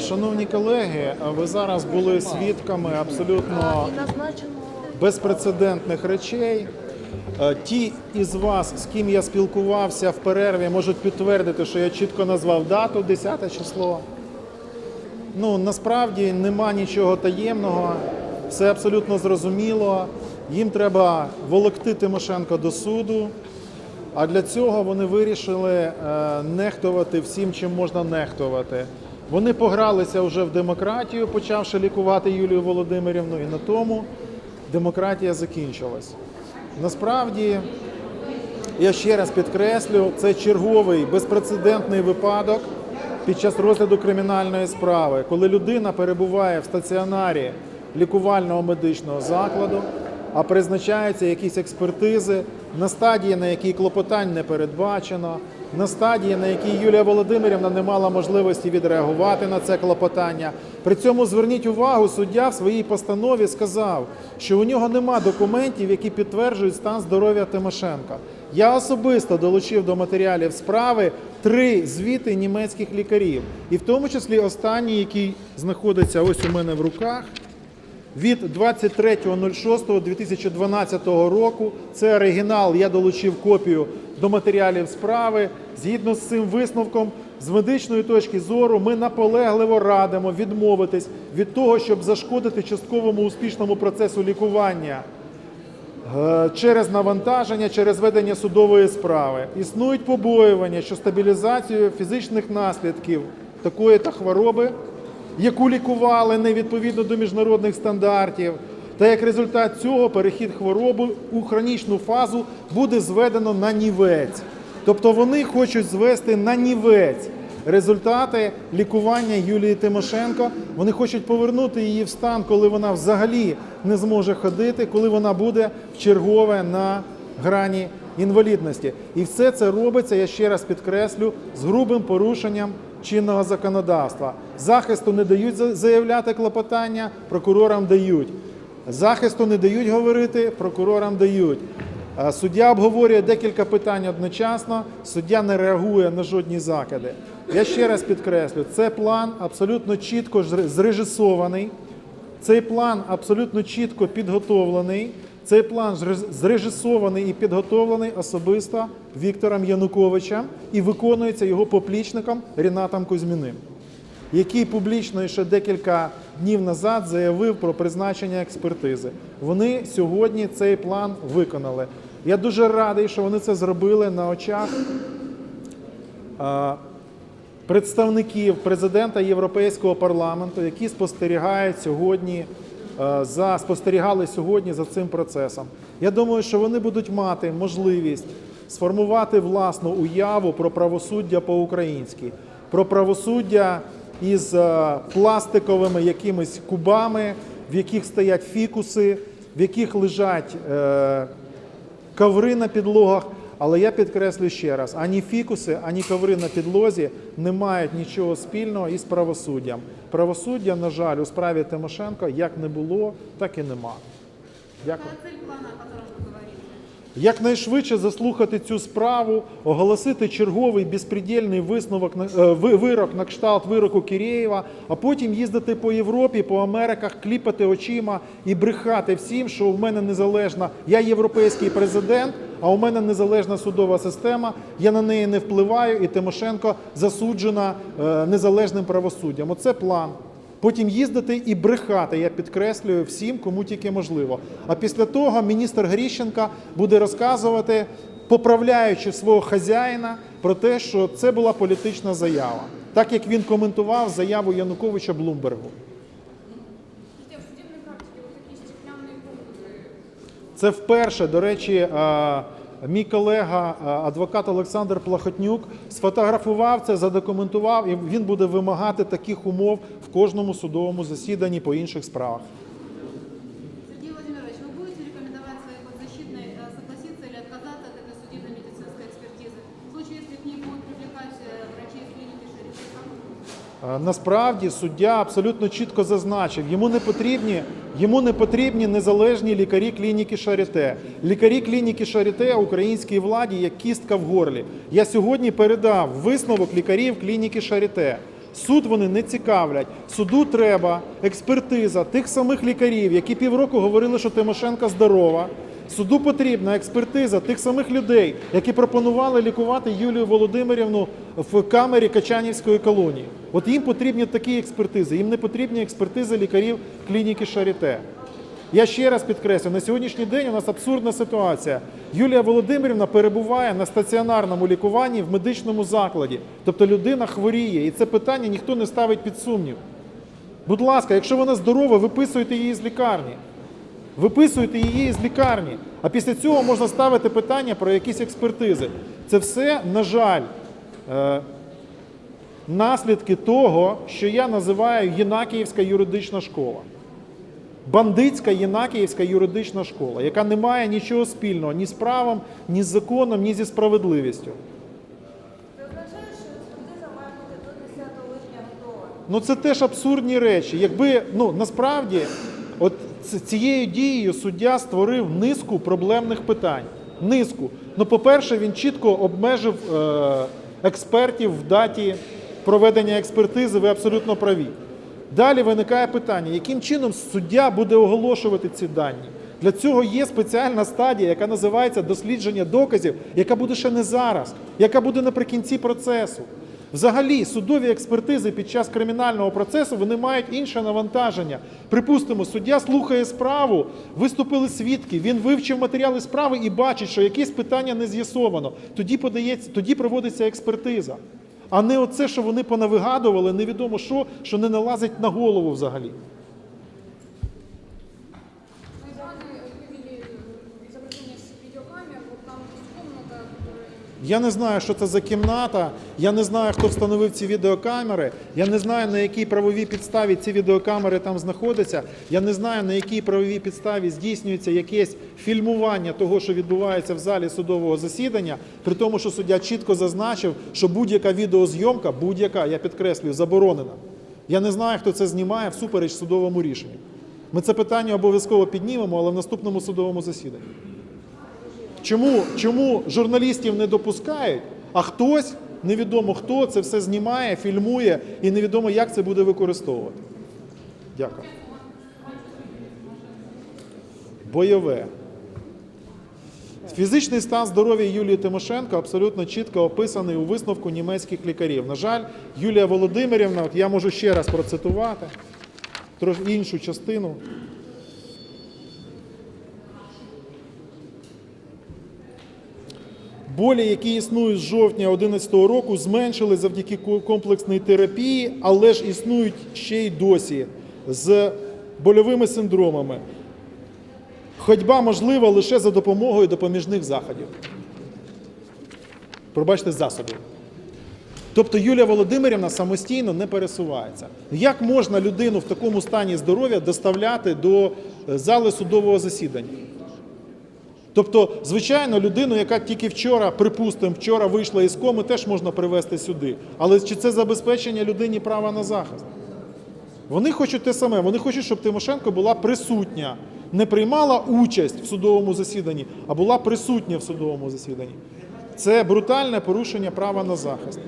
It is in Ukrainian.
Шановні колеги, ви зараз були свідками абсолютно безпрецедентних речей. Е, Ті із вас, з ким я спілкувався в перерві, можуть підтвердити, що я чітко назвав дату 10 число. Ну насправді нема нічого таємного, все абсолютно зрозуміло. Їм треба волокти Тимошенко до суду. А для цього вони вирішили е, нехтувати всім, чим можна нехтувати. Вони погралися вже в демократію, почавши лікувати Юлію Володимирівну, і на тому демократія закінчилась. Насправді, я ще раз підкреслю, це черговий безпрецедентний випадок під час розгляду кримінальної справи, коли людина перебуває в стаціонарі лікувального медичного закладу, а призначаються якісь експертизи на стадії, на якій клопотань не передбачено, на стадії, на якій Юлія Володимирівна не мала можливості відреагувати на це клопотання. При цьому зверніть увагу, суддя в своїй постанові сказав, що у нього нема документів, які підтверджують стан здоров'я Тимошенка. Я особисто долучив до матеріалів справи три звіти німецьких лікарів, і в тому числі останній, який знаходиться ось у мене в руках. Від 23.06.2012 року це оригінал. Я долучив копію до матеріалів справи. Згідно з цим висновком, з медичної точки зору, ми наполегливо радимо відмовитись від того, щоб зашкодити частковому успішному процесу лікування е, через навантаження, через ведення судової справи. Існують побоювання, що стабілізацію фізичних наслідків такої та хвороби яку лікували не відповідно до міжнародних стандартів. Та як результат цього перехід хвороби у хронічну фазу буде зведено на нівець. Тобто вони хочуть звести на нівець результати лікування Юлії Тимошенко. Вони хочуть повернути її в стан, коли вона взагалі не зможе ходити, коли вона буде в чергове на грані інвалідності. І все це робиться, я ще раз підкреслю, з грубим порушенням чинного законодавства. Захисту не дають заявляти клопотання, прокурорам дають. Захисту не дають говорити, прокурорам дають. Е, Суддя обговорює декілька питань одночасно, суддя не реагує на жодні закиди. Я ще раз підкреслю, це план абсолютно чітко зре- зрежисований. Цей план абсолютно чітко підготовлений. Цей план зрежисований і підготовлений особисто Віктором Януковичем і виконується його поплічником Рінатом Кузьміним, який публічно ще декілька днів назад заявив про призначення експертизи. Вони сьогодні цей план виконали. Я дуже радий, що вони це зробили на очах представників президента Європейського парламенту, які спостерігають сьогодні за спостерігали сьогодні за цим процесом. Я думаю, що вони будуть мати можливість сформувати власну уяву про правосуддя по-українськи, про правосуддя із е, пластиковими якимись кубами, в яких стоять фікуси, в яких лежать е, коври на підлогах. Але я підкреслю ще раз: ані фікуси, ані коври на підлозі не мають нічого спільного із правосуддям. Правосуддя, на жаль, у справі Тимошенко як не було, так і нема. Дякую. Якнайшвидше заслухати цю справу, оголосити черговий безпредельний висновок на- е, вирок на кшталт вироку Кірєєва, а потім їздити по Європі, по Америках, кліпати очима і брехати всім, що в мене незалежна. Я європейський президент, а у мене незалежна судова система. Я на неї не впливаю, і Тимошенко засуджена е, незалежним правосуддям. Оце план. Потім їздити і брехати, я підкреслюю всім, кому тільки можливо. А після того міністр Гріщенка буде розказувати, поправляючи свого хазяїна, про те, що це була політична заява, так як він коментував заяву Януковича Блумбергу. Це вперше, до речі, мій колега, е, адвокат Олександр Плахотнюк, сфотографував це, задокументував, і він буде вимагати таких умов в кожному судовому засіданні по інших справах. Насправді суддя абсолютно чітко зазначив, йому не потрібні, йому не потрібні незалежні лікарі клініки Шаріте. Лікарі клініки Шаріте українській владі як кістка в горлі. Я сьогодні передав висновок лікарів клініки Шаріте. Суд вони не цікавлять. Суду треба експертиза тих самих лікарів, які півроку говорили, що Тимошенка здорова. Суду потрібна експертиза тих самих людей, які пропонували лікувати Юлію Володимирівну в камері Качанівської колонії. От їм потрібні такі експертизи. Їм не потрібні експертизи лікарів клініки Шаріте. Я ще раз підкреслю, на сьогоднішній день у нас абсурдна ситуація. Юлія Володимирівна перебуває на стаціонарному лікуванні в медичному закладі. Тобто людина хворіє, і це питання ніхто не ставить під сумнів. Будь ласка, якщо вона здорова, виписуйте її з лікарні. Виписуйте її з лікарні. А після цього можна ставити питання про якісь експертизи. Це все, на жаль, е, наслідки того, що я називаю Єнакіївська юридична школа. Бандитська Єнакіївська юридична школа, яка не має нічого спільного ні з правом, ні з законом, ні зі справедливістю. Це означає, що експертиза має бути до 10 липня готова. Ну це теж абсурдні речі. Якби ну насправді, от цією дією суддя створив низку проблемних питань. Низку. Ну, по-перше, він чітко обмежив е, експертів в даті проведення експертизи. Ви абсолютно праві. Далі виникає питання, яким чином суддя буде оголошувати ці дані. Для цього є спеціальна стадія, яка називається дослідження доказів, яка буде ще не зараз, яка буде наприкінці процесу. Взагалі, судові експертизи під час кримінального процесу вони мають інше навантаження. Припустимо, суддя слухає справу, виступили свідки, він вивчив матеріали справи і бачить, що якесь питання не з'ясовано. Тоді подається, тоді проводиться експертиза. А не оце, що вони понавигадували, невідомо що, що не налазить на голову взагалі. Я не знаю, що це за кімната. Я не знаю, хто встановив ці відеокамери. Я не знаю, на якій правовій підставі ці відеокамери там знаходяться. Я не знаю, на якій правовій підставі здійснюється якесь фільмування того, що відбувається в залі судового засідання, при тому, що суддя чітко зазначив, що будь-яка відеозйомка, будь-яка, я підкреслюю, заборонена. Я не знаю, хто це знімає всупереч судовому рішенню. Ми це питання обов'язково піднімемо, але в наступному судовому засіданні. Чому, чому журналістів не допускають, а хтось, невідомо хто, це все знімає, фільмує і невідомо, як це буде використовувати? Дякую. Бойове. Фізичний стан здоров'я Юлії Тимошенко абсолютно чітко описаний у висновку німецьких лікарів. На жаль, Юлія Володимирівна, от я можу ще раз процитувати іншу частину. Болі, які існують з жовтня 2011 року, зменшили завдяки комплексній терапії, але ж існують ще й досі з больовими синдромами. Ходьба можлива лише за допомогою допоміжних заходів. Пробачте, засобів. Тобто Юлія Володимирівна самостійно не пересувається. Як можна людину в такому стані здоров'я доставляти до е, зали судового засідання? Тобто, звичайно, людину, яка тільки вчора, припустимо, вчора вийшла із коми, теж можна привезти сюди. Але чи це забезпечення людині права на захист? Вони хочуть те саме. Вони хочуть, щоб Тимошенко була присутня, не приймала участь в судовому засіданні, а була присутня в судовому засіданні. Це брутальне порушення права на захист.